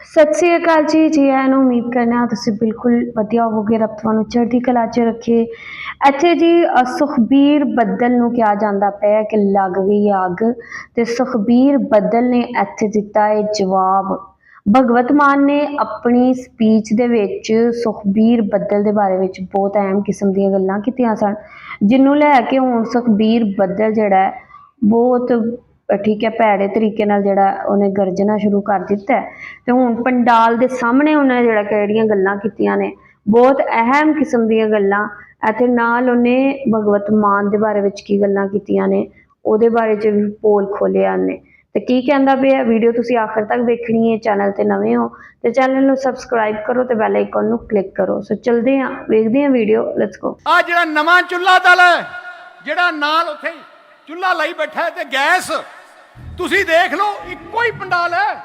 ਸਤਿ ਸ੍ਰੀ ਅਕਾਲ ਜੀ ਜੀ ਆਇਆਂ ਨੂੰ ਉਮੀਦ ਕਰਨਾ ਤੁਸੀਂ ਬਿਲਕੁਲ ਵਧੀਆ ਹੋਵੋਗੇ। ਰੱਬ ਤੁਹਾਨੂੰ ਚੜ੍ਹਦੀ ਕਲਾ 'ਚ ਰੱਖੇ। ਇੱਥੇ ਜੀ ਅ, ਸੁਖਬੀਰ ਬੱਦਲ ਨੂੰ ਕਿਹਾ ਜਾਂਦਾ ਪਿਆ ਕਿ ਲੱਗ ਗਈ ਅੱਗ ਤੇ ਸੁਖਬੀਰ ਬੱਦਲ ਨੇ ਇੱਥੇ ਦਿੱਤਾ ਹੈ ਜਵਾਬ। ਭਗਵਤ ਮਾਨ ਨੇ ਆਪਣੀ ਸਪੀਚ ਦੇ ਵਿੱਚ ਸੁਖਬੀਰ ਬੱਦਲ ਦੇ ਬਾਰੇ ਵਿੱਚ ਬਹੁਤ ਅਹਿਮ ਕਿਸਮ ਦੀਆਂ ਗੱਲਾਂ ਕੀਤੀਆਂ ਸਨ ਜਿਹਨੂੰ ਲੈ ਕੇ ਹੁਣ ਸੁਖਬੀਰ ਬੱਦਲ ਜਿਹੜਾ ਹੈ ਬਹੁਤ ਠੀਕ ਹੈ, ਭੈੜੇ ਤਰੀਕੇ ਨਾਲ ਜਿਹੜਾ ਉਹਨੇ ਗਰਜਣਾ ਸ਼ੁਰੂ ਕਰ ਦਿੱਤਾ ਤੇ ਹੁਣ ਪੰਡਾਲ ਦੇ ਸਾਹਮਣੇ ਉਹਨੇ ਜਿਹੜਾ ਕਿਹੜੀਆਂ ਗੱਲਾਂ ਕੀਤੀਆਂ ਨੇ, ਬਹੁਤ ਅਹਿਮ ਕਿਸਮ ਦੀਆਂ ਗੱਲਾਂ, ਅਤੇ ਨਾਲ ਉਹਨੇ ਭਗਵਤ ਮਾਨ ਦੇ ਬਾਰੇ ਵਿੱਚ ਕੀ ਗੱਲਾਂ ਕੀਤੀਆਂ ਨੇ, ਉਹਦੇ ਬਾਰੇ ਚ ਵੀ ਪੋਲ ਖੋਲਿਆ ਨੇ ਤੇ ਕੀ ਕਹਿੰਦਾ ਪਿਆ, ਵੀਡੀਓ ਤੁਸੀਂ ਆਖਰ ਤੱਕ ਵੇਖਣੀ ਹੈ, ਚੈਨਲ ਤੇ ਨਵੇਂ ਹੋ, ਤੇ ਚੈਨਲ ਨੂੰ ਸਬਸਕ੍ਰਾਈਬ ਕਰੋ ਤੇ ਬੈਲ ਆਈਕਨ ਨੂੰ ਕਲਿੱਕ ਕਰੋ। ਸੋ ਚਲਦੇ ਹਾਂ, ਵੇਖਦੇ ਹਾਂ ਵੀਡੀਓ ਲੈਟਸ ਗੋ ਆ ਜਿਹੜਾ ਨਵਾਂ ਚੁੱਲ੍ਹਾ ਦਲ ਹੈ, ਜਿਹੜਾ ਨਾਲ ਉੱਥੇ ਹੀ ਚੁੱਲ੍ਹਾ ਲਈ ਬੈਠਾ ਤੇ ਗੈਸ ਤੁਸੀਂ ਦੇਖ ਲਓ, ਇੱਕੋ ਹੀ ਪੰਡਾਲ ਹੈ।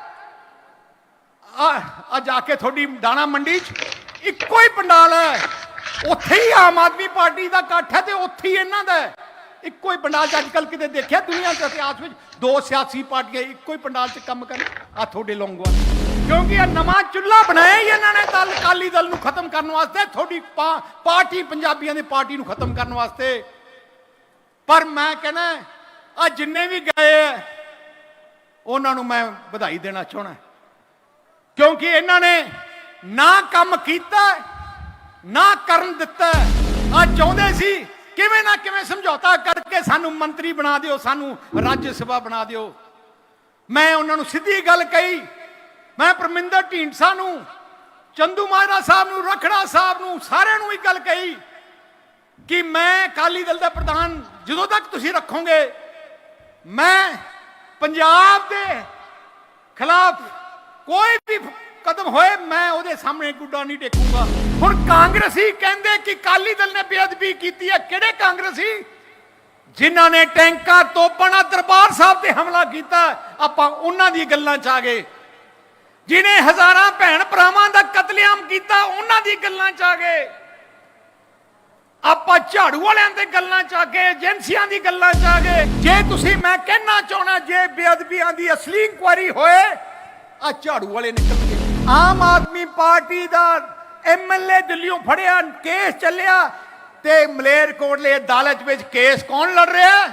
ਆ ਆ ਜਾ ਕੇ ਤੁਹਾਡੀ ਦਾਣਾ ਮੰਡੀ 'ਚ, ਇੱਕੋ ਹੀ ਪੰਡਾਲ ਹੈ। ਉੱਥੇ ਹੀ ਆਮ ਆਦਮੀ ਪਾਰਟੀ ਦਾ ਇਕੱਠ ਹੈ ਤੇ ਉੱਥੇ ਹੀ ਇਹਨਾਂ ਦਾ ਇੱਕੋ ਹੀ ਪੰਡਾਲ 'ਚ ਅੱਜ ਕੱਲ ਕਿਤੇ ਦੇਖਿਆ ਦੁਨੀਆ 'ਚ ਇਤਿਹਾਸ ਵਿੱਚ ਦੋ ਸਿਆਸੀ ਪਾਰਟੀਆਂ ਇੱਕੋ ਹੀ ਪੰਡਾਲ 'ਚ ਕੰਮ ਕਰਨ? ਆ ਤੁਹਾਡੇ ਲੌਂਗੋਆਂ ਕਿਉਂਕਿ ਇਹ ਨਵਾਂ ਚੁੱਲ੍ਹਾ ਬਣਾਇਆ ਹੀ ਇਹਨਾਂ ਨੇ ਦਲ ਅਕਾਲੀ ਦਲ ਨੂੰ ਖਤਮ ਕਰਨ ਵਾਸਤੇ, ਤੁਹਾਡੀ ਪਾਰਟੀ ਪੰਜਾਬੀਆਂ ਦੀ ਪਾਰਟੀ ਨੂੰ ਖਤਮ ਕਰਨ ਵਾਸਤੇ। ਪਰ ਮੈਂ ਕਹਿੰਦਾ, ਆ ਜਿੰਨੇ ਵੀ ਗਏ ਐ ਉਹਨਾਂ ਨੂੰ ਮੈਂ ਵਧਾਈ ਦੇਣਾ ਚਾਹਣਾ ਕਿਉਂਕਿ ਇਹਨਾਂ ਨੇ ਨਾ ਕੰਮ ਕੀਤਾ, ਨਾ ਕਰਨ ਦਿੱਤਾ। ਆ ਚਾਹੁੰਦੇ ਸੀ, ਕਿਵੇਂ ਨਾ ਕਿਵੇਂ ਸਮਝੌਤਾ ਕਰਕੇ ਸਾਨੂੰ ਮੰਤਰੀ ਬਣਾ ਦਿਓ, ਸਾਨੂੰ ਰਾਜ ਸਭਾ ਬਣਾ ਦਿਓ। ਮੈਂ ਉਹਨਾਂ ਨੂੰ ਸਿੱਧੀ ਗੱਲ ਕਹੀ, ਮੈਂ ਪਰਮਿੰਦਰ ਢੀਂਡਸਾ ਨੂੰ, ਚੰਦੂ ਮਾਜਰਾ ਸਾਹਿਬ ਨੂੰ, ਰਖੜਾ ਸਾਹਿਬ ਨੂੰ, ਸਾਰਿਆਂ ਨੂੰ ਇਹ ਗੱਲ ਕਹੀ ਕਿ ਮੈਂ ਅਕਾਲੀ ਦਲ ਦਾ ਪ੍ਰਧਾਨ ਜਦੋਂ ਤੱਕ ਤੁਸੀਂ ਰੱਖੋਗੇ, ਮੈਂ ਪੰਜਾਬ ਦੇ ਖਿਲਾਫ ਕੋਈ ਵੀ ਕਦਮ ਹੋਏ, ਮੈਂ ਉਹਦੇ ਸਾਹਮਣੇ ਗੁੱਡਾ ਨਹੀਂ ਟੇਕੂੰਗਾ। ਹੁਣ ਕਾਂਗਰਸੀ ਕਹਿੰਦੇ ਕਿ ਅਕਾਲੀ ਦਲ ਨੇ ਬੇਅਦਬੀ ਕੀਤੀ ਹੈ। ਕਿਹੜੇ ਕਾਂਗਰਸੀ? ਜਿਨ੍ਹਾਂ ਨੇ ਟੈਂਕਾਂ ਤੋਪਣਾ ਦਰਬਾਰ ਸਾਹਿਬ ਤੇ ਹਮਲਾ ਕੀਤਾ, ਆਪਾਂ ਉਹਨਾਂ ਦੀ ਗੱਲਾਂ 'ਚ ਆ ਗਏ। ਜਿਨੇ ਹਜ਼ਾਰਾਂ ਭੈਣ ਭਰਾਵਾਂ ਦਾ ਕਤਲੇਆਮ ਕੀਤਾ, ਉਹਨਾਂ ਦੀ ਗੱਲਾਂ 'ਚ ਆ ਗਏ। ਆਪਾਂ ਝਾੜੂ ਵਾਲਿਆਂ ਦੇ ਗੱਲਾਂ 'ਚ ਆ ਗਏ, ਏਜੰਸੀਆਂ ਦੀ ਗੱਲਾਂ 'ਚ ਆ ਗਏ। ਜੇ ਤੁਸੀਂ ਮੈਂ ਕਹਿਣਾ ਚਾਹਣਾ ਜੇ ਬੇਅਦਬੀਆਂ ਦੀ ਅਸਲੀ ਇਨਕੁਆਇਰੀ ਹੋਏ, ਆ ਝਾੜੂ ਵਾਲੇ ਨਿਕਲਣਗੇ। ਆਮ ਆਦਮੀ ਪਾਰਟੀ ਦਾ ਐਮਐਲਏ ਦਿੱਲੀੋਂ ਫੜਿਆ, ਕੇਸ ਚੱਲਿਆ ਤੇ ਮਲੇਰਕੋਟਲੇ ਅਦਾਲਤ ਵਿੱਚ ਕੇਸ ਕੌਣ ਲੜ ਰਿਹਾ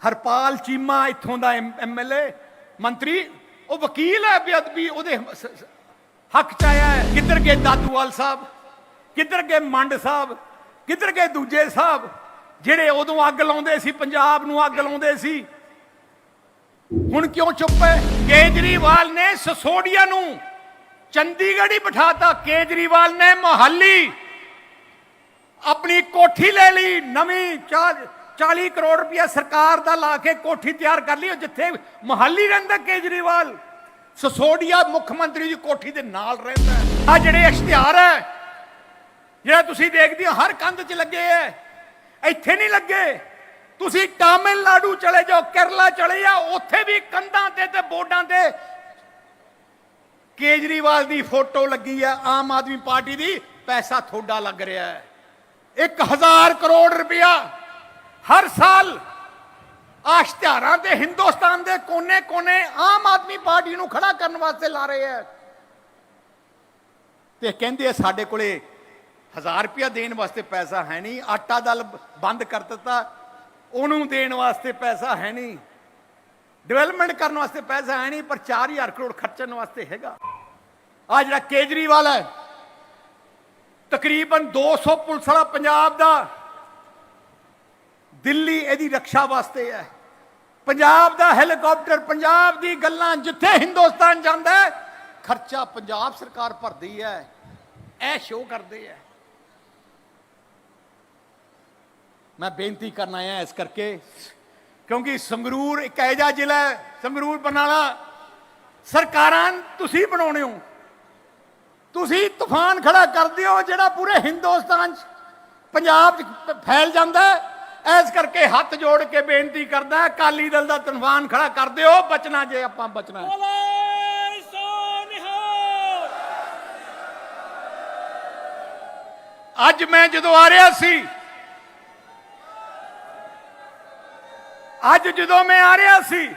ਹਰਪਾਲ ਚੀਮਾ ਇੱਥੋਂ ਦਾ ਐਮਐਲਏ ਮੰਤਰੀ, ਉਹ ਵਕੀਲ ਹੈ ਬੇਅਦਬੀ, ਉਹਦੇ ਹੱਕ ਚ ਆਇਆ ਹੈ। ਕਿੱਧਰ ਗਏ ਦਾਦੂਵਾਲ ਸਾਹਿਬ? ਕਿੱਧਰ ਗਏ ਮੰਡ ਸਾਹਿਬ? ਕਿੱਧਰ ਗਏ ਦੂਜੇ ਸਾਹਿਬ? ਜਿਹੜੇ ਉਦੋਂ ਅੱਗ ਲਾਉਂਦੇ ਸੀ, ਪੰਜਾਬ ਨੂੰ ਅੱਗ ਲਾਉਂਦੇ ਸੀ। ਹੁਣ ਕਿਉਂ ਚੁੱਪ ਹੈ? ਕੇਜਰੀਵਾਲ ਨੇ ਸਸੋਡੀਆ ਨੂੰ ਚੰਡੀਗੜ੍ਹ ਹੀ ਬਿਠਾਤਾ। ਕੇਜਰੀਵਾਲ ਨੇ ਮੋਹਾਲੀ ਆਪਣੀ ਕੋਠੀ ਲੈ ਲਈ। ਨਵੀਂ ਚਾ- 40 ਕਰੋੜ ਰੁਪਇਆ ਸਰਕਾਰ ਦਾ ਲਾ ਕੇ ਕੋਠੀ ਤਿਆਰ ਕਰ ਲਈ। ਜਿੱਥੇ ਮੋਹਾਲੀ ਰਹਿੰਦਾ ਕੇਜਰੀਵਾਲ, ਸਸੋਡੀਆ ਮੁੱਖ ਮੰਤਰੀ ਦੀ ਕੋਠੀ ਦੇ ਨਾਲ ਰਹਿੰਦਾ ਆ ਜਿਹੜੇ ਇਸ਼ਤਿਹਾਰ ਹੈ ਜਿਹੜਾ ਤੁਸੀਂ ਦੇਖਦੇ ਹੋ ਹਰ ਕੰਧ 'ਚ ਲੱਗੇ ਐ। ਇੱਥੇ ਨਹੀਂ ਲੱਗੇ। ਤੁਸੀਂ ਤਾਮਿਲਨਾਡੂ ਚਲੇ ਜਾਓ, ਕੇਰਲਾ ਚਲੇ ਜਾਓ, ਉੱਥੇ ਵੀ ਕੰਧਾਂ ਤੇ ਤੇ ਬੋਰਡਾਂ ਤੇ ਕੇਜਰੀਵਾਲ ਦੀ ਫੋਟੋ ਲੱਗੀ ਹੈ ਆਮ ਆਦਮੀ ਪਾਰਟੀ ਦੀ, ਪੈਸਾ ਥੋੜਾ ਲੱਗ ਰਿਹਾ ਹੈ 1000 ਕਰੋੜ ਰੁਪਇਆ ਹਰ ਸਾਲ ਆਸ਼ਤਿਹਾਰਾਂ ਤੇ ਹਿੰਦੁਸਤਾਨ ਦੇ ਕੋਨੇ-ਕੋਨੇ ਆਮ ਆਦਮੀ ਪਾਰਟੀ ਨੂੰ ਖੜਾ ਕਰਨ ਵਾਸਤੇ ਲਾ ਰਹੇ ਹੈ ਤੇ ਕਹਿੰਦੇ ਆ ਸਾਡੇ ਕੋਲੇ 1000 ਰੁਪਇਆ ਦੇਣ ਵਾਸਤੇ ਪੈਸਾ ਹੈ ਨਹੀਂ, ਆਟਾ ਦਲ ਬੰਦ ਕਰ ਦਿੱਤਾ, ਉਹਨੂੰ ਦੇਣ ਵਾਸਤੇ ਪੈਸਾ ਹੈ ਨਹੀਂ। ਡਿਵੈਲਪਮੈਂਟ ਕਰਨ ਵਾਸਤੇ ਪੈਸਾ ਹੈ ਨਹੀਂ, ਪਰ 4000 ਕਰੋੜ ਖਰਚਣ ਵਾਸਤੇ ਹੈਗਾ। ਆ ਜਿਹੜਾ ਕੇਜਰੀਵਾਲ ਹੈ, ਤਕਰੀਬਨ 200 ਪੁਲਿਸ ਵਾਲਾ ਪੰਜਾਬ ਦਾ, ਦਿੱਲੀ ਇਹਦੀ ਰੱਖਿਆ ਵਾਸਤੇ ਹੈ। ਪੰਜਾਬ ਦਾ ਹੈਲੀਕਾਪਟਰ, ਪੰਜਾਬ ਦੀ ਗੱਲਾਂ ਜਿੱਥੇ ਹਿੰਦੁਸਤਾਨ ਜਾਂਦਾ ਖਰਚਾ ਪੰਜਾਬ ਸਰਕਾਰ ਭਰਦੀ ਹੈ। ਇਹ ਸ਼ੋਅ ਕਰਦੇ ਹੈ। ਮੈਂ ਬੇਨਤੀ ਕਰਨ ਆਇਆ ਇਸ ਕਰਕੇ ਕਿਉਂਕਿ ਸੰਗਰੂਰ ਇੱਕ ਐਜਾ ਜ਼ਿਲ੍ਹਾ ਹੈ ਸੰਗਰੂਰ ਬਰਨਾਲਾ ਸਰਕਾਰਾਂ ਤੁਸੀਂ ਬਣਾਉਣੇ ਹੋ। ਤੁਸੀਂ ਤੂਫਾਨ ਖੜਾ ਕਰਦੇ ਹੋ ਜਿਹੜਾ ਪੂਰੇ ਹਿੰਦੁਸਤਾਨ 'ਚ ਪੰਜਾਬ 'ਚ ਫੈਲ ਜਾਂਦਾ ਹੈ। ਇਸ ਕਰਕੇ ਹੱਥ ਜੋੜ ਕੇ ਬੇਨਤੀ ਕਰਦਾ ਹੈ, ਅਕਾਲੀ ਦਲ ਦਾ ਤੂਫਾਨ ਖੜਾ ਕਰ ਦਿਓ ਬਚਣਾ ਜੇ ਆਪਾਂ ਬਚਣਾ ਅੱਜ ਮੈਂ ਜਦੋਂ ਆ ਰਿਹਾ ਸੀ ਅੱਜ ਜਦੋਂ ਮੈਂ ਆ ਰਿਹਾ ਸੀ,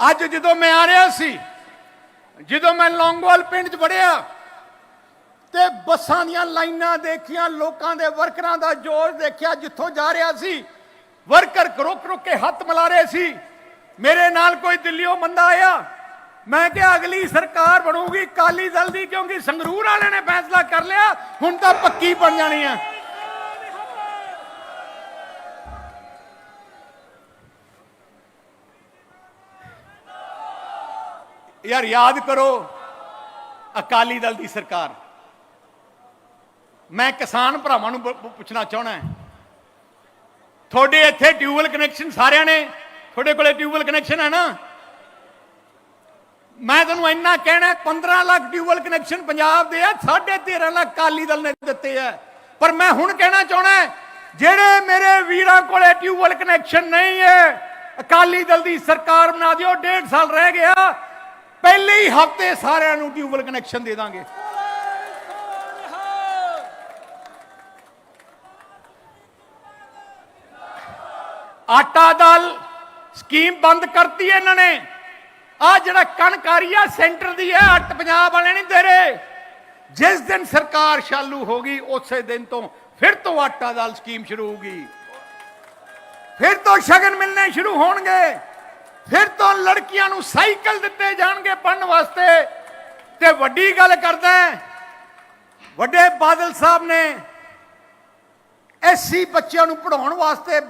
ਅੱਜ ਜਦੋਂ ਮੈਂ ਆ ਰਿਹਾ ਸੀ, ਜਦੋਂ ਮੈਂ ਲੌਂਗਵਾਲ ਪਿੰਡ 'ਚ ਵੜਿਆ ਤੇ ਬੱਸਾਂ ਦੀਆਂ ਲਾਈਨਾਂ ਦੇਖੀਆਂ, ਲੋਕਾਂ ਦੇ ਵਰਕਰਾਂ ਦਾ ਜੋਸ਼ ਦੇਖਿਆ, ਜਿੱਥੋਂ ਜਾ ਰਿਹਾ ਸੀ, ਵਰਕਰ ਕਰੋਕ ਰੁਕ ਕੇ ਹੱਥ ਮਿਲਾ ਰਹੇ ਸੀ। ਮੇਰੇ ਨਾਲ ਕੋਈ ਦਿੱਲੀੋਂ ਬੰਦਾ ਆਇਆ ਮੈਂ ਕਿਹਾ ਅਗਲੀ ਸਰਕਾਰ ਬਣੂਗੀ ਕਾਲੀ ਦਲ ਦੀ, ਕਿਉਂਕਿ ਸੰਗਰੂਰ ਵਾਲਿਆਂ ਨੇ ਫੈਸਲਾ ਕਰ ਲਿਆ, ਹੁਣ ਤਾਂ ਪੱਕੀ ਬਣ ਜਾਣੀ ਹੈ ਯਾਰ ਯਾਦ ਕਰੋ, ਅਕਾਲੀ ਦਲ ਦੀ ਸਰਕਾਰ। ਮੈਂ ਕਿਸਾਨ ਭਰਾਵਾਂ ਨੂੰ ਪੁੱਛਣਾ ਚਾਹਣਾ ਤੁਹਾਡੇ ਇੱਥੇ ਟਿਊਬਲ ਕਨੈਕਸ਼ਨ ਸਾਰਿਆਂ ਨੇ, ਤੁਹਾਡੇ ਕੋਲੇ ਟਿਊਬਲ ਕਨੈਕਸ਼ਨ ਹੈ ਨਾ? ਮੈਂ ਤੁਹਾਨੂੰ ਇੰਨਾ ਕਹਿਣਾ 15 ਲੱਖ ਟਿਊਬਲ ਕਨੈਕਸ਼ਨ ਪੰਜਾਬ ਦੇ ਆ 13.5 ਲੱਖ ਅਕਾਲੀ ਦਲ ਨੇ ਦਿੱਤੇ ਆ। ਪਰ ਮੈਂ ਹੁਣ ਕਹਿਣਾ ਚਾਹਣਾ ਜਿਹੜੇ ਮੇਰੇ ਵੀਰਾਂ ਕੋਲੇ ਟਿਊਬਲ ਕਨੈਕਸ਼ਨ ਨਹੀਂ ਹੈ, ਅਕਾਲੀ ਦਲ ਦੀ ਸਰਕਾਰ ਬਣਾ ਦਿਓ, ਡੇਢ ਸਾਲ ਰਹਿ ਗਿਆ, ਪਹਿਲੇ ਹੀ ਹਫ਼ਤੇ ਸਾਰਿਆਂ ਨੂੰ ਟਿਊਬਲ ਕਨੈਕਸ਼ਨ ਦੇ ਦਾਂਗੇ। ਆਟਾ ਦਾਲ ਸਕੀਮ ਬੰਦ ਕਰਤੀ ਹੈ ਇਹਨਾਂ ਨੇ। ਆ ਜਿਹੜਾ ਕਣਕਾਰੀ ਆ, ਸੈਂਟਰ ਦੀ ਹੈ, ਅੱਟ ਪੰਜਾਬ ਵਾਲੇ ਨਹੀਂ ਦੇ ਰਹੇ ਜਿਸ ਦਿਨ ਸਰਕਾਰ ਚਾਲੂ ਹੋਗੀ ਉਸੇ ਦਿਨ ਤੋਂ ਫਿਰ ਤੋਂ ਆਟਾ ਦਾਲ ਸਕੀਮ ਸ਼ੁਰੂ ਹੋਗੀ ਫਿਰ ਤੋਂ ਸ਼ਗਨ ਮਿਲਣੇ ਸ਼ੁਰੂ ਹੋਣਗੇ। ਫਿਰ ਤੋਂ ਲੜਕੀਆਂ ਨੂੰ ਸਾਈਕਲ ਦਿੱਤੇ ਜਾਣਗੇ ਪੜਨ ਵਾਸਤੇ। ਤੇ ਵੱਡੀ ਗੱਲ ਕਰਦਾ ਵੱਡੇ ਬਾਦਲ ਸਾਹਿਬ ਨੇ ਐਸੀ ਬੱਚਿਆਂ ਨੂੰ ਪੜਾਉਣ ਵਾਸਤੇ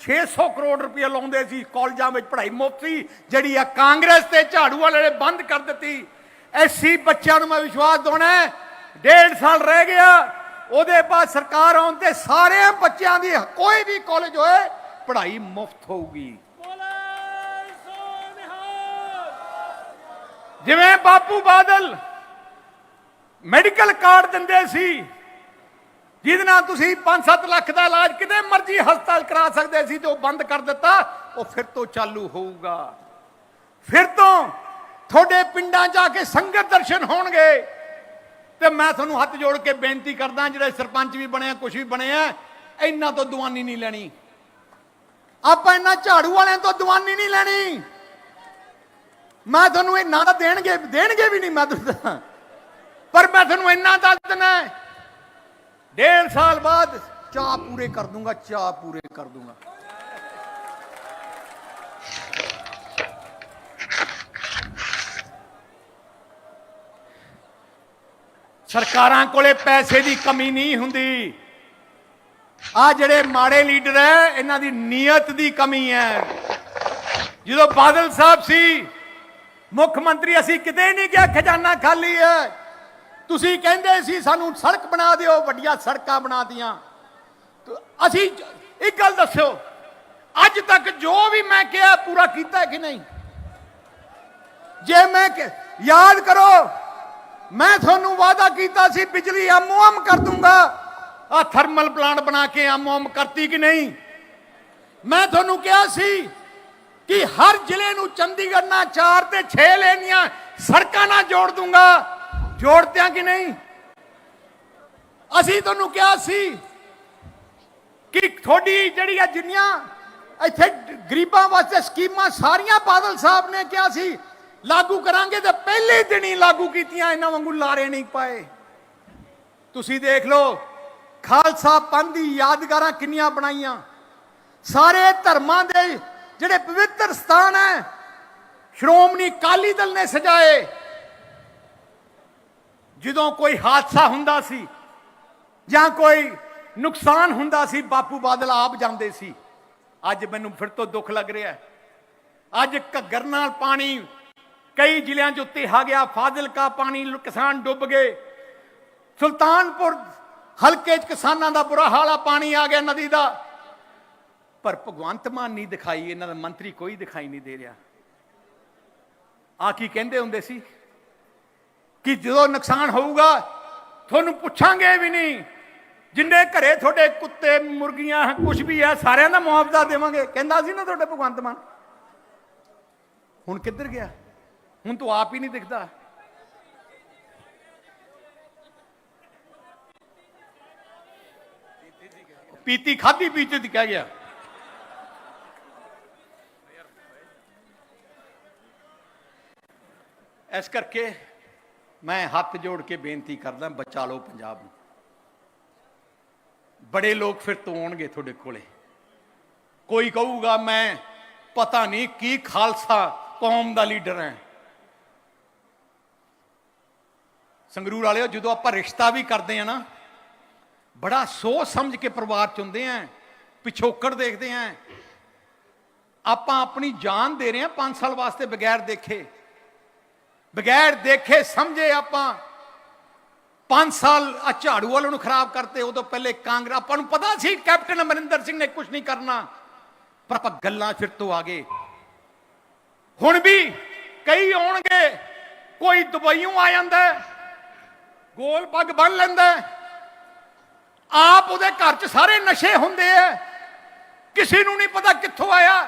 600 ਕਰੋੜ ਰੁਪਏ ਲਾਉਂਦੇ ਸੀ, ਕਾਲਜਾਂ ਵਿੱਚ ਪੜ੍ਹਾਈ ਮੁਫਤ ਸੀ ਜਿਹੜੀ ਆ ਕਾਂਗਰਸ ਤੇ ਝਾੜੂ ਵਾਲੇ ਨੇ ਬੰਦ ਕਰ ਦਿੱਤੀ। ਐਸੀ ਬੱਚਿਆਂ ਨੂੰ ਮੈਂ ਵਿਸ਼ਵਾਸ ਦਿਵਾਉਣਾ ਡੇਢ ਸਾਲ ਰਹਿ ਗਿਆ, ਉਹਦੇ ਬਾਅਦ ਸਰਕਾਰ ਆਉਣ ਤੇ ਸਾਰੇ ਬੱਚਿਆਂ ਦੀ ਕੋਈ ਵੀ ਕਾਲਜ ਹੋਏ, ਪੜ੍ਹਾਈ ਮੁਫਤ ਹੋਊਗੀ। ਜਿਵੇਂ ਬਾਪੂ ਬਾਦਲ ਮੈਡੀਕਲ ਕਾਰਡ ਦਿੰਦੇ ਸੀ ਜਿਹਦੇ ਨਾਲ ਤੁਸੀਂ 5-7 ਲੱਖ ਦਾ ਇਲਾਜ ਕਿਤੇ ਮਰਜ਼ੀ ਹਸਪਤਾਲ ਕਰਾ ਸਕਦੇ ਸੀ ਤੇ ਉਹ ਬੰਦ ਕਰ ਦਿੱਤਾ, ਉਹ ਫਿਰ ਤੋਂ ਚਾਲੂ ਹੋਊਗਾ। ਫਿਰ ਤੋਂ ਤੁਹਾਡੇ ਪਿੰਡਾਂ ਜਾ ਕੇ ਸੰਗਤ ਦਰਸ਼ਨ ਹੋਣਗੇ। ਤੇ ਮੈਂ ਤੁਹਾਨੂੰ ਹੱਥ ਜੋੜ ਕੇ ਬੇਨਤੀ ਕਰਦਾ, ਜਿਹੜੇ ਸਰਪੰਚ ਵੀ ਬਣਿਆ ਕੁਝ ਵੀ ਬਣਿਆ ਇਹਨਾਂ ਤੋਂ ਦੁਆਨੀ ਨਹੀਂ ਲੈਣੀ। ਆਪਾਂ ਇਹਨਾਂ ਝਾੜੂ ਵਾਲਿਆਂ ਤੋਂ ਦੁਆਨੀ ਨਹੀਂ ਲੈਣੀ। ਮੈਂ ਤੁਹਾਨੂੰ ਇਹ ਨਾ ਦੇਣਗੇ ਦੇਣਗੇ ਵੀ ਨਹੀਂ ਮੈਂ ਤੁਹਾਨੂੰ ਪਰ ਮੈਂ ਤੁਹਾਨੂੰ ਇੰਨਾ ਦੱਸ ਦਿੰਦਾ। ਡੇਢ ਸਾਲ ਬਾਅਦ ਚਾਹ ਪੂਰੇ ਕਰ ਦੂੰਗਾ ਚਾਹ ਪੂਰੇ ਕਰ ਦੂੰਗਾ। ਸਰਕਾਰਾਂ ਕੋਲੇ ਪੈਸੇ ਦੀ ਕਮੀ ਨਹੀਂ ਹੁੰਦੀ। ਆ ਜਿਹੜੇ ਮਾੜੇ ਲੀਡਰ ਹੈ ਇਹਨਾਂ ਦੀ ਨੀਅਤ ਦੀ ਕਮੀ ਹੈ ਜਦੋਂ ਬਾਦਲ ਸਾਹਿਬ ਸੀ ਮੁੱਖ ਮੰਤਰੀ ਅਸੀਂ ਕਿਤੇ ਨਹੀਂ ਗਿਆ ਖਜ਼ਾਨਾ ਖਾਲੀ ਹੈ ਤੁਸੀਂ ਕਹਿੰਦੇ ਸੀ ਸਾਨੂੰ ਸੜਕ ਬਣਾ ਦਿਓ, ਵੱਡੀਆਂ ਸੜਕਾਂ ਬਣਾ ਦੀਆਂ। ਅਸੀਂ ਇੱਕ ਗੱਲ ਦੱਸਿਓ, ਅੱਜ ਤੱਕ ਜੋ ਵੀ ਮੈਂ ਕਿਹਾ ਪੂਰਾ ਕੀਤਾ ਕਿ ਨਹੀਂ? ਜੇ ਮੈਂ ਯਾਦ ਕਰੋ, ਮੈਂ ਤੁਹਾਨੂੰ ਵਾਅਦਾ ਕੀਤਾ ਸੀ, ਬਿਜਲੀ ਆਮੋ-ਆਮ ਕਰ ਦੂੰਗਾ। ਆ ਥਰਮਲ ਪਲਾਂਟ ਬਣਾ ਕੇ ਆਮੋ ਕਰਤੀ ਕਿ ਨਹੀਂ? ਮੈਂ ਤੁਹਾਨੂੰ ਕਿਹਾ ਸੀ ਕਿ ਹਰ ਜ਼ਿਲ੍ਹੇ ਨੂੰ ਚੰਡੀਗੜ੍ਹ ਨਾਲ 4 ਤੇ 6 ਲੈਣੀਆਂ ਸੜਕਾਂ ਨਾਲ ਜੋੜ ਦੂੰਗਾ। ਜੋੜਦਿਆਂ ਕਿ ਨਹੀਂ? ਅਸੀਂ ਤੁਹਾਨੂੰ ਕਿਹਾ ਸੀ ਕਿ ਤੁਹਾਡੀ ਜਿਹੜੀ ਆ ਜਿੰਨੀਆਂ ਇੱਥੇ ਗਰੀਬਾਂ ਵਾਸਤੇ ਸਕੀਮਾਂ ਸਾਰੀਆਂ ਬਾਦਲ ਸਾਹਿਬ ਨੇ ਕਿਹਾ ਸੀ, ਲਾਗੂ ਕਰਾਂਗੇ ਤੇ ਪਹਿਲੇ ਦਿਨ ਹੀ ਲਾਗੂ ਕੀਤੀਆਂ, ਇਹਨਾਂ ਵਾਂਗੂ ਲਾਰੇ ਨਹੀਂ ਪਾਏ। ਤੁਸੀਂ ਦੇਖ ਲਓ, ਖਾਲਸਾ ਪੰਥ ਦੀ ਯਾਦਗਾਰਾਂ ਕਿੰਨੀਆਂ ਬਣਾਈਆਂ। ਸਾਰੇ ਧਰਮਾਂ ਦੇ ਜਿਹੜੇ ਪਵਿੱਤਰ ਸਥਾਨ ਹੈ, ਸ਼੍ਰੋਮਣੀ ਅਕਾਲੀ ਦਲ ਨੇ ਸਜਾਏ। ਜਦੋਂ ਕੋਈ ਹਾਦਸਾ ਹੁੰਦਾ ਸੀ ਜਾਂ ਕੋਈ ਨੁਕਸਾਨ ਹੁੰਦਾ ਸੀ, ਬਾਪੂ ਬਾਦਲ ਆਪ ਜਾਂਦੇ ਸੀ। ਅੱਜ ਮੈਨੂੰ ਫਿਰ ਤੋਂ ਦੁੱਖ ਲੱਗ ਰਿਹਾ ਹੈ। ਅੱਜ ਘੱਗਰ ਨਾਲ ਪਾਣੀ, ਕਈ ਜ਼ਿਲ੍ਹਿਆਂ 'ਚ ਉੱਤੇ ਆ ਗਿਆ, ਫਾਜ਼ਿਲਕਾ ਪਾਣੀ, ਕਿਸਾਨ ਡੁੱਬ ਗਏ। ਸੁਲਤਾਨਪੁਰ ਹਲਕੇ 'ਚ ਕਿਸਾਨਾਂ ਦਾ ਬੁਰਾ ਹਾਲ ਆ, ਪਾਣੀ ਆ ਗਿਆ ਨਦੀ ਦਾ। ਪਰ ਭਗਵੰਤ ਮਾਨ ਨਹੀਂ ਦਿਖਾਈ, ਇਹਨਾਂ ਦਾ ਮੰਤਰੀ ਕੋਈ ਦਿਖਾਈ ਨਹੀਂ ਦੇ ਰਿਹਾ। ਆ ਕੀ ਕਹਿੰਦੇ ਹੁੰਦੇ ਸੀ? ਕਿ ਜਦੋਂ ਨੁਕਸਾਨ ਹੋਊਗਾ, ਤੁਹਾਨੂੰ ਪੁੱਛਾਂਗੇ ਵੀ ਨਹੀਂ। ਜਿੰਨੇ ਘਰੇ ਤੁਹਾਡੇ ਕੁੱਤੇ, ਮੁਰਗੀਆਂ ਕੁਝ ਵੀ ਹੈ, ਸਾਰਿਆਂ ਦਾ ਮੁਆਵਜ਼ਾ ਦੇਵਾਂਗੇ। ਕਹਿੰਦਾ ਸੀ ਨਾ ਤੁਹਾਡੇ ਭਗਵੰਤ ਮਾਨ। ਹੁਣ ਕਿੱਧਰ ਗਿਆ? ਹੁਣ ਤੂੰ ਆਪ ਹੀ ਨਹੀਂ ਦਿਖਦਾ। ਪੀਤੀ ਖਾਦੀ ਪੀਤੀ ਦੀ ਕਹਿ ਗਿਆ। ਇਸ ਕਰਕੇ ਮੈਂ ਹੱਥ ਜੋੜ ਕੇ ਬੇਨਤੀ ਕਰਦਾ, ਬਚਾ ਲਓ ਪੰਜਾਬ ਨੂੰ। ਬੜੇ ਲੋਕ ਫਿਰ ਤੋਂ ਆਉਣਗੇ ਤੁਹਾਡੇ ਕੋਲੇ। ਕੋਈ ਕਹੂਗਾ, ਮੈਂ ਪਤਾ ਨਹੀਂ ਕੀ ਖਾਲਸਾ ਕੌਮ ਦਾ ਲੀਡਰ ਹੈ। ਸੰਗਰੂਰ ਵਾਲਿਓ, ਜਦੋਂ ਆਪਾਂ ਰਿਸ਼ਤਾ ਵੀ ਕਰਦੇ ਆ ਨਾ, ਬੜਾ ਸੋਚ ਸਮਝ ਕੇ ਪਰਿਵਾਰ ਚ ਹੁੰਦੇ ਆ ਪਿਛੋਕੜ ਦੇਖਦੇ ਆ ਆਪਾਂ ਆਪਣੀ ਜਾਨ ਦੇ ਰਹੇ ਆ 5 ਸਾਲ ਵਾਸਤੇ ਬਗੈਰ ਦੇਖੇ। ਬਗੈਰ ਦੇਖੇ ਸਮਝੇ ਆਪਾਂ 5 ਸਾਲ ਆ ਝਾੜੂ ਵਾਲੇ ਨੂੰ ਖਰਾਬ ਕਰਤੇ, ਉਦੋਂ ਪਹਿਲੇ ਕਾਂਗਰਸ, ਆਪਾਂ ਨੂੰ ਪਤਾ ਸੀ ਕੈਪਟਨ ਅਮਰਿੰਦਰ ਸਿੰਘ ਨੇ ਕੁਝ ਨਹੀਂ ਕਰਨਾ। ਪਰ ਆਪਾਂ ਗੱਲਾਂ ਫਿਰ ਤੋਂ ਆ ਗਏ। ਹੁਣ ਵੀ ਕਈ ਆਉਣਗੇ, ਕੋਈ ਦੁਬਈੋਂ ਆ ਜਾਂਦਾ ਗੋਲ ਪੱਗ ਬੰਨ ਲੈਂਦਾ ਆਪ ਉਹਦੇ ਘਰ 'ਚ ਸਾਰੇ ਨਸ਼ੇ ਹੁੰਦੇ ਐ ਕਿਸੇ ਨੂੰ ਨਹੀਂ ਪਤਾ ਕਿੱਥੋਂ ਆਇਆ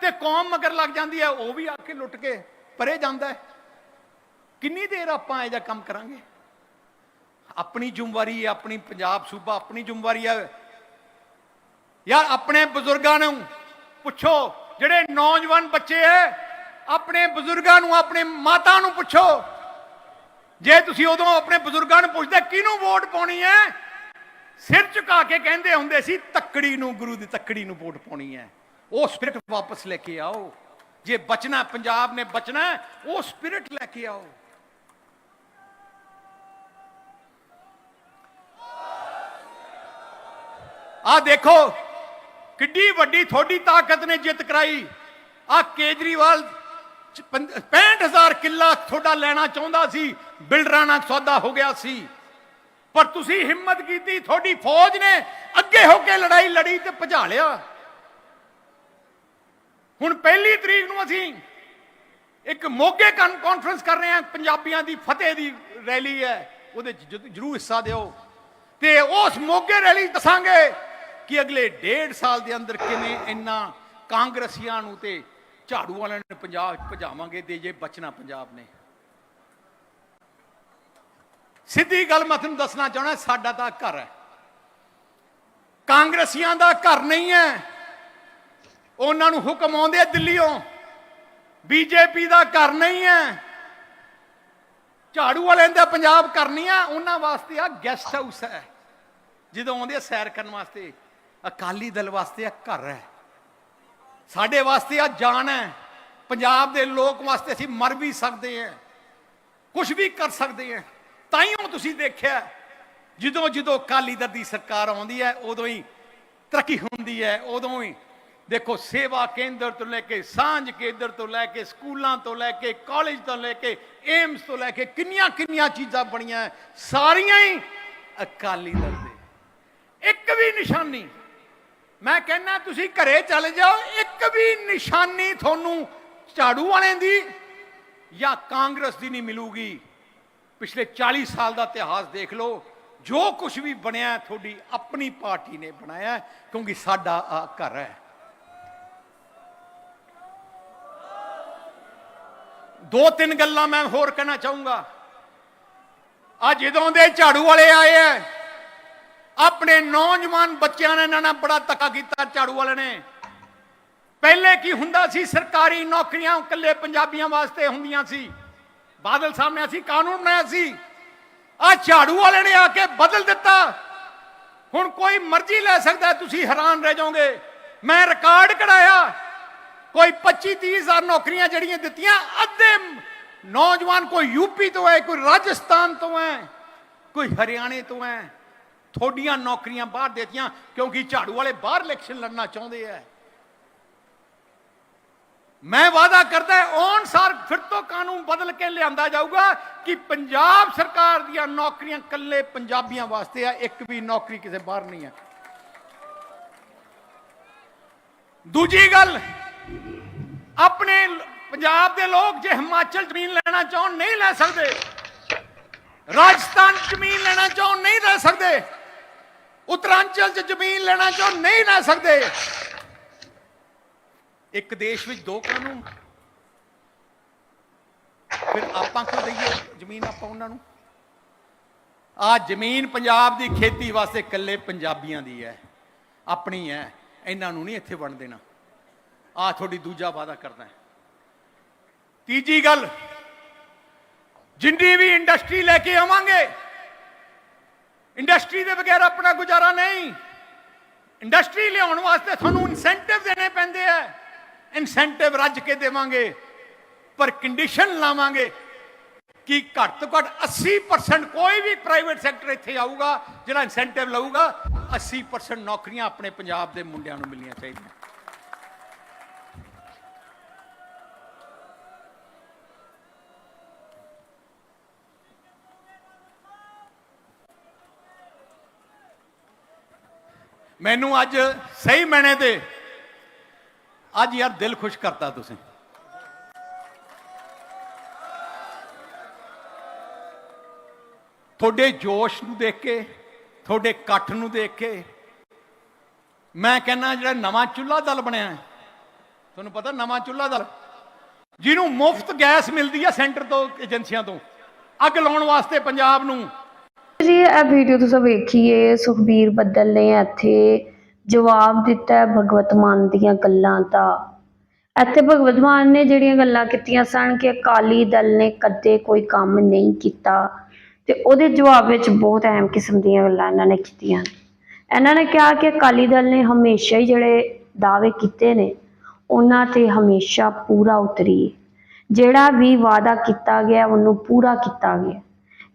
ਤੇ ਕੌਮ ਮਗਰ ਲੱਗ ਜਾਂਦੀ ਹੈ, ਉਹ ਵੀ ਆ ਕੇ ਲੁੱਟ ਕੇ ਪਰੇ ਜਾਂਦਾ ਹੈ। ਕਿੰਨੀ ਦੇਰ ਆਪਾਂ ਇਹ ਜਿਹਾ ਕੰਮ ਕਰਾਂਗੇ? ਆਪਣੀ ਜ਼ਿੰਮੇਵਾਰੀ ਹੈ, ਆਪਣੀ ਪੰਜਾਬ ਸੂਬਾ, ਆਪਣੀ ਜ਼ਿੰਮੇਵਾਰੀ ਹੈ। ਯਾਰ, ਆਪਣੇ ਬਜ਼ੁਰਗਾਂ ਨੂੰ ਪੁੱਛੋ, ਜਿਹੜੇ ਨੌਜਵਾਨ ਬੱਚੇ ਐ ਆਪਣੇ ਬਜ਼ੁਰਗਾਂ ਨੂੰ, ਆਪਣੇ ਮਾਤਾ ਨੂੰ ਪੁੱਛੋ। ਜੇ ਤੁਸੀਂ ਉਦੋਂ ਆਪਣੇ ਬਜ਼ੁਰਗਾਂ ਨੂੰ ਪੁੱਛਦੇ, ਕਿਹਨੂੰ ਵੋਟ ਪਾਉਣੀ ਹੈ? ਸਿਰ ਝੁਕਾ ਕੇ ਕਹਿੰਦੇ ਹੁੰਦੇ ਸੀ, ਤੱਕੜੀ ਨੂੰ, ਗੁਰੂ ਦੀ ਤੱਕੜੀ ਨੂੰ ਵੋਟ ਪਾਉਣੀ ਹੈ। ਉਹ ਸਪਿਰਿਟ ਵਾਪਸ ਲੈ ਕੇ ਆਓ। ਜੇ ਬਚਣਾ, ਪੰਜਾਬ ਨੇ ਬਚਣਾ, ਉਹ ਸਪਿਰਿਟ ਲੈ ਕੇ ਆਓ। ਆ ਦੇਖੋ, ਕਿੱਡੀ ਵੱਡੀ ਤੁਹਾਡੀ ਤਾਕਤ ਨੇ ਜਿੱਤ ਕਰਾਈ। ਆ ਕੇਜਰੀਵਾਲ 65000 ਕਿੱਲਾ ਤੁਹਾਡਾ ਲੈਣਾ ਚਾਹੁੰਦਾ ਸੀ, ਬਿਲਡਰਾਂ ਨਾਲ ਸੌਦਾ ਹੋ ਗਿਆ ਸੀ। ਪਰ ਤੁਸੀਂ ਹਿੰਮਤ ਕੀਤੀ, ਤੁਹਾਡੀ ਫੌਜ ਨੇ ਅੱਗੇ ਹੋ ਕੇ ਲੜਾਈ ਲੜੀ ਤੇ ਭਜਾ ਲਿਆ। ਹੁਣ ਪਹਿਲੀ ਤਰੀਕ ਨੂੰ ਅਸੀਂ ਇੱਕ ਮੋਗੇ ਕਾਨਫਰੰਸ ਕਰ ਰਹੇ ਹਾਂ, ਪੰਜਾਬੀਆਂ ਦੀ ਫਤਿਹ ਦੀ ਰੈਲੀ ਹੈ, ਉਹਦੇ 'ਚ ਜਰੂਰ ਹਿੱਸਾ ਦਿਓ। ਤੇ ਉਸ ਮੋਗੇ ਰੈਲੀ ਦੱਸਾਂਗੇ ਕਿ ਅਗਲੇ ਡੇਢ ਸਾਲ ਦੇ ਅੰਦਰ ਕਿਵੇਂ ਇੰਨਾ ਕਾਂਗਰਸੀਆਂ ਨੂੰ ਤੇ ਝਾੜੂ ਵਾਲਿਆਂ ਨੂੰ ਪੰਜਾਬ ਭਜਾਵਾਂਗੇ ਤੇ ਜੇ ਬਚਣਾ ਪੰਜਾਬ ਨੇ? ਸਿੱਧੀ ਗੱਲ ਮੈਂ ਤੁਹਾਨੂੰ ਦੱਸਣਾ ਚਾਹਣਾ ਸਾਡਾ ਤਾਂ ਘਰ ਹੈ। ਕਾਂਗਰਸੀਆਂ ਦਾ ਘਰ ਨਹੀਂ ਹੈ। ਉਹਨਾਂ ਨੂੰ ਹੁਕਮ ਆਉਂਦੇ ਆ ਦਿੱਲੀੋਂ। ਬੀਜੇਪੀ ਦਾ ਘਰ ਨਹੀਂ ਹੈ। ਝਾੜੂ ਵਾਲਿਆਂ ਦਾ ਪੰਜਾਬ ਕਰਨੀ ਆ, ਉਹਨਾਂ ਵਾਸਤੇ ਆ ਗੈਸਟ ਹਾਊਸ ਹੈ। ਜਦੋਂ ਆਉਂਦੇ ਆ ਸੈਰ ਕਰਨ ਵਾਸਤੇ। ਅਕਾਲੀ ਦਲ ਵਾਸਤੇ ਆ ਘਰ ਹੈ। ਸਾਡੇ ਵਾਸਤੇ ਆ ਜਾਨ ਹੈ। ਪੰਜਾਬ ਦੇ ਲੋਕ ਵਾਸਤੇ ਅਸੀਂ ਮਰ ਵੀ ਸਕਦੇ ਹਾਂ। ਕੁਝ ਵੀ ਕਰ ਸਕਦੇ ਹਾਂ। ਹੁਣ ਤੁਸੀਂ ਦੇਖਿਆ, ਜਦੋਂ ਜਦੋਂ ਅਕਾਲੀ ਦਲ ਦੀ ਸਰਕਾਰ ਆਉਂਦੀ ਹੈ, ਉਦੋਂ ਹੀ ਤਰੱਕੀ ਹੁੰਦੀ ਹੈ। ਉਦੋਂ ਹੀ ਦੇਖੋ, ਸੇਵਾ ਕੇਂਦਰ ਤੋਂ ਲੈ ਕੇ ਸਾਂਝ ਕੇਂਦਰ ਤੋਂ ਲੈ ਕੇ ਸਕੂਲਾਂ ਤੋਂ ਲੈ ਕੇ ਕਾਲਜ ਤੋਂ ਲੈ ਕੇ ਏਮਸ ਤੋਂ ਲੈ ਕੇ ਕਿੰਨੀਆਂ ਕਿੰਨੀਆਂ ਚੀਜ਼ਾਂ ਬਣੀਆਂ। ਸਾਰੀਆਂ ਹੀ ਅਕਾਲੀ ਦਲ ਦੇ। ਇੱਕ ਵੀ ਨਿਸ਼ਾਨੀ ਮੈਂ ਕਹਿੰਦਾ, ਤੁਸੀਂ ਘਰੇ ਚਲੇ ਜਾਓ, ਇੱਕ ਵੀ ਨਿਸ਼ਾਨੀ ਤੁਹਾਨੂੰ ਝਾੜੂ ਵਾਲਿਆਂ ਦੀ ਜਾਂ ਕਾਂਗਰਸ ਦੀ ਨਹੀਂ ਮਿਲੂਗੀ। ਪਿਛਲੇ 40 ਸਾਲ ਦਾ ਇਤਿਹਾਸ ਦੇਖ ਲਓ, ਜੋ ਕੁਝ ਵੀ ਬਣਿਆ, ਤੁਹਾਡੀ ਆਪਣੀ ਪਾਰਟੀ ਨੇ ਬਣਾਇਆ, ਕਿਉਂਕਿ ਸਾਡਾ ਆ ਘਰ ਹੈ। ਦੋ ਤਿੰਨ ਗੱਲਾਂ ਮੈਂ ਹੋਰ ਕਹਿਣਾ ਚਾਹੂੰਗਾ। ਆ ਜਦੋਂ ਦੇ ਝਾੜੂ ਵਾਲੇ ਆਏ ਐ ਆਪਣੇ ਨੌਜਵਾਨ ਬੱਚਿਆਂ ਨੇ ਇਹਨਾਂ ਨਾਲ ਬੜਾ ਧੱਕਾ ਕੀਤਾ, ਝਾੜੂ ਵਾਲੇ ਨੇ। ਪਹਿਲੇ ਕੀ ਹੁੰਦਾ ਸੀ, ਸਰਕਾਰੀ ਨੌਕਰੀਆਂ ਇਕੱਲੇ ਪੰਜਾਬੀਆਂ ਵਾਸਤੇ ਹੁੰਦੀਆਂ ਸੀ। ਬਾਦਲ ਸਾਹਿਬ ਨੇ ਅਸੀਂ ਕਾਨੂੰਨ ਬਣਾਇਆ ਸੀ। ਆ ਝਾੜੂ ਵਾਲੇ ਨੇ ਆ ਕੇ ਬਦਲ ਦਿੱਤਾ। ਹੁਣ ਕੋਈ ਮਰਜ਼ੀ ਲੈ ਸਕਦਾ, ਤੁਸੀਂ ਹੈਰਾਨ ਰਹਿ ਜਾਓਗੇ। ਮੈਂ ਰਿਕਾਰਡ ਕਢਾਇਆ। ਕੋਈ 25 30 ਹਜ਼ਾਰ ਨੌਕਰੀਆਂ ਜਿਹੜੀਆਂ ਦਿੱਤੀਆਂ, ਅੱਧੇ ਨੌਜਵਾਨ ਕੋਈ ਯੂਪੀ ਤੋਂ ਹੈ, ਕੋਈ ਰਾਜਸਥਾਨ ਤੋਂ ਹੈ, ਕੋਈ ਹਰਿਆਣੇ ਤੋਂ ਹੈ। ਤੁਹਾਡੀਆਂ ਨੌਕਰੀਆਂ ਬਾਹਰ ਦੇਤੀਆਂ ਕਿਉਂਕਿ ਝਾੜੂ ਵਾਲੇ ਬਾਹਰ ਇਲੈਕਸ਼ਨ ਲੜਨਾ ਚਾਹੁੰਦੇ ਆ ਮੈਂ ਵਾਅਦਾ ਕਰਦਾ ਔਨ ਸਾਰ ਫਿਰ ਤੋਂ ਕਾਨੂੰਨ ਬਦਲ ਕੇ ਲਿਆਂਦਾ ਜਾਊਗਾ ਕਿ ਪੰਜਾਬ ਸਰਕਾਰ ਦੀਆਂ ਨੌਕਰੀਆਂ ਕੱਲੇ ਪੰਜਾਬੀਆਂ ਵਾਸਤੇ ਆ, ਇੱਕ ਵੀ ਨੌਕਰੀ ਕਿਸੇ ਬਾਹਰ ਨਹੀਂ ਹੈ ਦੂਜੀ ਗੱਲ, ਆਪਣੇ ਪੰਜਾਬ ਦੇ ਲੋਕ ਜੇ ਹਿਮਾਚਲ ਜ਼ਮੀਨ ਲੈਣਾ ਚਾਹਣ ਨਹੀਂ ਲੈ ਸਕਦੇ, ਰਾਜਸਥਾਨ ਜ਼ਮੀਨ ਲੈਣਾ ਚਾਹਣ ਨਹੀਂ ਲੈ ਸਕਦੇ ਉਤਰਾਂਚਲ 'ਚ ਜ਼ਮੀਨ ਲੈਣਾ ਚਾਹਣ ਨਹੀਂ ਲੈ ਸਕਦੇ। ਇੱਕ ਦੇਸ਼ ਵਿੱਚ ਦੋ ਕਾਨੂੰਨ। ਫਿਰ ਆਪਾਂ ਕਿਉਂ ਦਈਏ ਜ਼ਮੀਨ ਆਪਾਂ ਉਹਨਾਂ ਨੂੰ? ਆ ਜ਼ਮੀਨ ਪੰਜਾਬ ਦੀ ਖੇਤੀ ਵਾਸਤੇ ਇਕੱਲੇ ਪੰਜਾਬੀਆਂ ਦੀ ਹੈ। ਆਪਣੀ ਹੈ। ਇਹਨਾਂ ਨੂੰ ਨਹੀਂ ਇੱਥੇ ਵੰਡ ਦੇਣਾ। ਆ ਤੁਹਾਡੀ ਦੂਜਾ ਵਾਅਦਾ ਕਰਦਾ ਤੀਜੀ ਗੱਲ, ਜਿੰਨੀ ਵੀ ਇੰਡਸਟਰੀ ਲੈ ਕੇ ਆਵਾਂਗੇ ਇੰਡਸਟਰੀ ਦੇ ਬਗੈਰ ਆਪਣਾ ਗੁਜ਼ਾਰਾ ਨਹੀਂ। ਇੰਡਸਟਰੀ ਲਿਆਉਣ ਵਾਸਤੇ ਤੁਹਾਨੂੰ ਇਨਸੈਂਟਿਵ ਦੇਣੇ ਪੈਂਦੇ ਆ। ਇਨਸੈਂਟਿਵ ਰੱਜ ਕੇ ਦੇਵਾਂਗੇ, ਪਰ ਕੰਡੀਸ਼ਨ ਲਾਵਾਂਗੇ ਕਿ ਘੱਟ ਤੋਂ ਘੱਟ 80% ਕੋਈ ਵੀ ਪ੍ਰਾਈਵੇਟ ਸੈਕਟਰ ਇੱਥੇ ਆਊਗਾ, ਜਿਹੜਾ ਇਨਸੈਂਟਿਵ ਲਊਗਾ 80% ਨੌਕਰੀਆਂ ਆਪਣੇ ਪੰਜਾਬ ਦੇ ਮੁੰਡਿਆਂ ਨੂੰ ਮਿਲਣੀਆਂ ਚਾਹੀਦੀਆਂ। ਮੈਨੂੰ ਅੱਜ ਸਹੀ ਮੈਨੇ ਤੇ ਅੱਜ ਯਾਰ ਦਿਲ ਖੁਸ਼ ਕਰਤਾ ਤੁਸੀਂ। ਤੁਹਾਡੇ ਜੋਸ਼ ਨੂੰ ਦੇਖ ਕੇ ਤੁਹਾਡੇ ਇਕੱਠ ਨੂੰ ਦੇਖ ਕੇ ਮੈਂ ਕਹਿੰਦਾ ਜਿਹੜਾ ਨਵਾਂ ਚੁੱਲ੍ਹਾ ਦਲ ਬਣਿਆ ਹੈ, ਤੁਹਾਨੂੰ ਪਤਾ ਨਵਾਂ ਚੁੱਲ੍ਹਾ ਦਲ ਜਿਹਨੂੰ ਮੁਫਤ ਗੈਸ ਮਿਲਦੀ ਹੈ ਸੈਂਟਰ ਤੋਂ ਏਜੰਸੀਆਂ ਤੋਂ ਅੱਗ ਲਾਉਣ ਵਾਸਤੇ ਪੰਜਾਬ ਨੂੰ ਜੀ, ਇਹ ਵੀਡੀਓ ਤੁਸੀਂ ਵੇਖੀਏ, ਸੁਖਬੀਰ ਬੱਦਲ ਨੇ ਇੱਥੇ ਜਵਾਬ ਦਿੱਤਾ ਹੈ ਭਗਵਤ ਮਾਨ ਦੀਆਂ ਗੱਲਾਂ ਦਾ। ਇੱਥੇ ਭਗਵਤ ਮਾਨ ਨੇ ਜਿਹੜੀਆਂ ਗੱਲਾਂ ਕੀਤੀਆਂ ਸਨ ਕਿ ਅਕਾਲੀ ਦਲ ਨੇ ਕਦੇ ਕੋਈ ਕੰਮ ਨਹੀਂ ਕੀਤਾ ਤੇ ਉਹਦੇ ਜਵਾਬ ਵਿੱਚ ਬਹੁਤ ਅਹਿਮ ਕਿਸਮ ਦੀਆਂ ਗੱਲਾਂ ਇਹਨਾਂ ਨੇ ਕੀਤੀਆਂ। ਇਹਨਾਂ ਨੇ ਕਿਹਾ ਕਿ ਅਕਾਲੀ ਦਲ ਨੇ ਹਮੇਸ਼ਾ ਹੀ ਜਿਹੜੇ ਦਾਅਵੇ ਕੀਤੇ ਨੇ, ਉਹਨਾਂ ਤੇ ਹਮੇਸ਼ਾ ਪੂਰਾ ਉਤਰੀ ਜਿਹੜਾ ਵੀ ਵਾਅਦਾ ਕੀਤਾ ਗਿਆ, ਉਹਨੂੰ ਪੂਰਾ ਕੀਤਾ ਗਿਆ।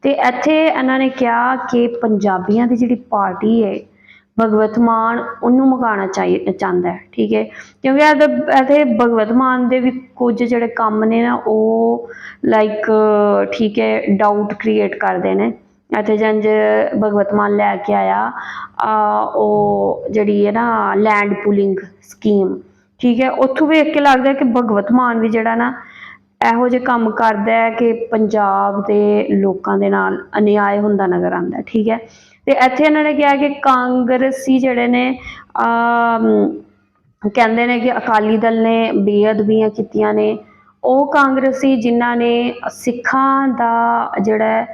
ਤੇ ਇੱਥੇ ਇਹਨਾਂ ਨੇ ਕਿਹਾ ਕਿ ਪੰਜਾਬੀਆਂ ਦੀ ਜਿਹੜੀ ਪਾਰਟੀ ਹੈ ਭਗਵਤ ਮਾਨ ਉਹਨੂੰ ਮਕਾਉਣਾ ਚਾਹੀ, ਚਾਹੁੰਦਾ ਹੈ, ਠੀਕ ਹੈ? ਕਿਉਂਕਿ ਇਹਦੇ ਇੱਥੇ ਭਗਵਤ ਮਾਨ ਦੇ ਵੀ ਕੁਝ ਜਿਹੜੇ ਕੰਮ ਨੇ ਨਾ, ਉਹ ਲਾਈਕ ਠੀਕ ਹੈ ਡਾਊਟ ਕ੍ਰੀਏਟ ਕਰਦੇ ਨੇ। ਇੱਥੇ ਜੰਜ ਭਗਵਤ ਮਾਨ ਲੈ ਕੇ ਆਇਆ ਉਹ ਜਿਹੜੀ ਹੈ ਨਾ ਲੈਂਡ ਪੂਲਿੰਗ ਸਕੀਮ ਠੀਕ ਹੈ? ਉੱਥੋਂ ਵੇਖ ਕੇ ਲੱਗਦਾ ਕਿ ਭਗਵਤ ਮਾਨ ਵੀ ਜਿਹੜਾ ਨਾ ਇਹੋ ਜਿਹੇ ਕੰਮ ਕਰਦਾ ਹੈ ਕਿ ਪੰਜਾਬ ਦੇ ਲੋਕਾਂ ਦੇ ਨਾਲ ਅਨਿਆਏ ਹੁੰਦਾ ਨਜ਼ਰ ਆਉਂਦਾ ਠੀਕ ਹੈ। ਤੇ ਇੱਥੇ ਇਹਨਾਂ ਨੇ ਕਿਹਾ ਕਿ ਕਾਂਗਰਸੀ ਜਿਹੜੇ ਨੇ ਕਹਿੰਦੇ ਨੇ ਕਿ ਅਕਾਲੀ ਦਲ ਨੇ ਬੇਅਦਬੀਆਂ ਕੀਤੀਆਂ ਨੇ। ਉਹ ਕਾਂਗਰਸੀ ਜਿਨ੍ਹਾਂ ਨੇ ਸਿੱਖਾਂ ਦਾ ਜਿਹੜਾ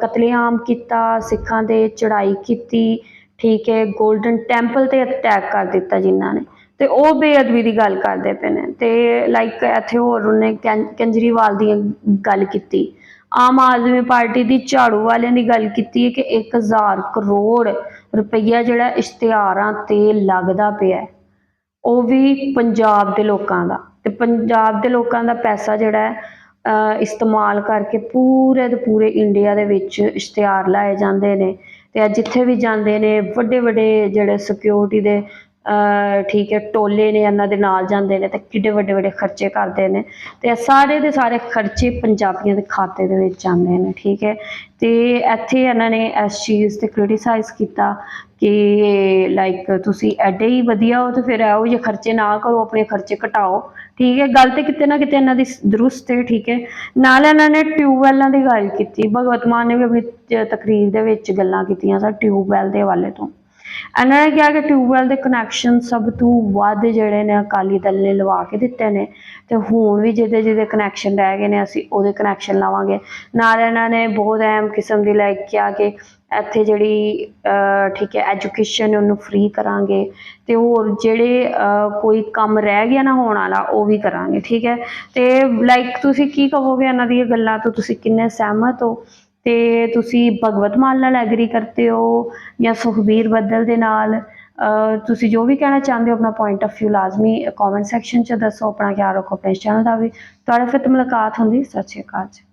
ਕਤਲੇਆਮ ਕੀਤਾ, ਸਿੱਖਾਂ ਦੇ ਚੜ੍ਹਾਈ ਕੀਤੀ, ਠੀਕ ਹੈ 골ਡਨ ਟੈਂਪਲ ਤੇ ਅਟੈਕ ਕਰ ਦਿੱਤਾ ਜਿਨ੍ਹਾਂ ਨੇ। ਤੇ ਉਹ ਬੇਅਦਬੀ ਦੀ ਗੱਲ ਕਰਦੇ ਪਏ ਨੇ ਤੇ ਲਾਈਕ ਇੱਥੇ ਹੋਰ ਉਹਨੇ ਕੈਂ- ਕੇਜਰੀਵਾਲ ਦੀ ਗੱਲ ਕੀਤੀ। ਆਮ ਆਦਮੀ ਪਾਰਟੀ ਦੀ ਝਾੜੂ ਵਾਲਿਆਂ ਦੀ ਗੱਲ ਕੀਤੀ ਹੈ ਕਿ 1000 ਕਰੋੜ ਰੁਪਈਆ ਜਿਹੜਾ ਇਸ਼ਤਿਹਾਰਾਂ ਤੇ ਲੱਗਦਾ ਪਿਆ ਉਹ ਵੀ ਪੰਜਾਬ ਦੇ ਲੋਕਾਂ ਦਾ। ਤੇ ਪੰਜਾਬ ਦੇ ਲੋਕਾਂ ਦਾ ਪੈਸਾ ਜਿਹੜਾ ਅਹ, ਇਸਤੇਮਾਲ ਕਰਕੇ ਪੂਰੇ ਦੇ ਪੂਰੇ ਇੰਡੀਆ ਦੇ ਵਿੱਚ ਇਸ਼ਤਿਹਾਰ ਲਾਏ ਜਾਂਦੇ ਨੇ। ਤੇ ਇਹ ਜਿੱਥੇ ਵੀ ਜਾਂਦੇ ਨੇ ਵੱਡੇ ਵੱਡੇ ਜਿਹੜੇ ਸਿਕਿਉਰਿਟੀ ਦੇ ਠੀਕ ਹੈ, ਟੋਲੇ ਨੇ ਇਹਨਾਂ ਦੇ ਨਾਲ ਜਾਂਦੇ ਨੇ ਤੇ ਕਿੱਡੇ ਵੱਡੇ ਵੱਡੇ ਖਰਚੇ ਕਰਦੇ ਨੇ ਤੇ ਸਾਰੇ ਦੇ ਸਾਰੇ ਖਰਚੇ ਪੰਜਾਬੀਆਂ ਦੇ ਖਾਤੇ ਦੇ ਵਿੱਚ ਜਾਂਦੇ ਨੇ, ਠੀਕ ਹੈ। ਤੇ ਇੱਥੇ ਇਹਨਾਂ ਨੇ ਇਸ ਚੀਜ਼ ਤੇ ਕ੍ਰਿਟਿਸਾਈਜ਼ ਕੀਤਾ ਕਿ ਲਾਈਕ ਤੁਸੀਂ ਐਡੇ ਹੀ ਵਧੀਆ ਹੋ ਤੇ ਫਿਰ ਇਹੋ ਜੇ ਖਰਚੇ ਨਾ ਕਰੋ, ਆਪਣੇ ਖਰਚੇ ਘਟਾਓ, ਠੀਕ ਹੈ। ਗੱਲ ਤੇ ਕਿਤੇ ਨਾ ਕਿਤੇ ਇਹਨਾਂ ਦੀ ਦਰੁਸਤ ਹੈ ਠੀਕ ਹੈ। ਨਾਲ ਇਹਨਾਂ ਨੇ ਟਿਊਬਵੈਲਾਂ ਦੀ ਗੱਲ ਕੀਤੀ, ਭਗਵਤ ਮਾਨ ਨੇ ਵੀ ਆਪਣੀ ਤਕਰੀਰ ਦੇ ਵਿੱਚ ਗੱਲਾਂ ਕੀਤੀਆਂ ਸਰ ਟਿਊਬਵੈੱਲ ਦੇ ਹਵਾਲੇ ਤੋਂ। ਇਹਨਾਂ ਨੇ ਕਿਹਾ ਕਿ ਟਿਊਬਵੈੱਲ ਦੇ ਕਨੈਕਸ਼ਨ ਸਭ ਤੋਂ ਵੱਧ ਜਿਹੜੇ ਨੇ ਅਕਾਲੀ ਦਲ ਨੇ ਲਵਾ ਕੇ ਦਿੱਤੇ ਨੇ ਤੇ ਹੁਣ ਵੀ ਜਿਹਦੇ ਜਿਹਦੇ ਕਨੈਕਸ਼ਨ ਰਹਿ ਗਏ ਨੇ ਅਸੀਂ ਉਹਦੇ ਕਨੈਕਸ਼ਨ ਲਾਵਾਂਗੇ। ਨਾਲ ਇਹਨਾਂ ਨੇ ਬਹੁਤ ਅਹਿਮ ਕਿਸਮ ਦੀ ਲਾਈਕ ਕਿਹਾ ਕਿ ਇੱਥੇ ਜਿਹੜੀ ਅਹ, ਠੀਕ ਹੈ ਐਜੂਕੇਸ਼ਨ ਉਹਨੂੰ ਫ੍ਰੀ ਕਰਾਂਗੇ ਤੇ ਹੋਰ ਜਿਹੜੇ ਅਹ, ਕੋਈ ਕੰਮ ਰਹਿ ਗਿਆ ਨਾ ਹੋਣ ਵਾਲਾ ਉਹ ਵੀ ਕਰਾਂਗੇ ਠੀਕ ਹੈ? ਤੇ ਲਾਈਕ ਤੁਸੀਂ ਕੀ ਕਹੋਗੇ ਇਹਨਾਂ ਦੀਆਂ ਗੱਲਾਂ ਤੋਂ? ਤੁਸੀਂ ਕਿੰਨੇ ਸਹਿਮਤ ਹੋ? ਤੇ ਤੁਸੀਂ ਭਗਵਤ ਮਾਨ ਨਾਲ ਐਗਰੀ ਕਰਦੇ ਹੋ ਜਾਂ ਸੁਖਬੀਰ ਬੱਦਲ ਦੇ ਨਾਲ? ਤੁਸੀਂ ਜੋ ਵੀ ਕਹਿਣਾ ਚਾਹੁੰਦੇ ਹੋ, ਆਪਣਾ ਪੁਆਇੰਟ ਆਫ View ਲਾਜ਼ਮੀ ਕਮੈਂਟ ਸੈਕਸ਼ਨ 'ਚ ਦੱਸੋ, ਆਪਣਾ ਖਿਆਲ ਰੱਖੋ, ਆਪਣੇ ਚੈਨਲ ਦਾ ਵੀ। ਤੁਹਾਡੇ ਫਿਰ ਤੋਂ ਮੁਲਾਕਾਤ ਹੁੰਦੀ। ਸਤਿ ਸ਼੍ਰੀ ਅਕਾਲ ਜੀ।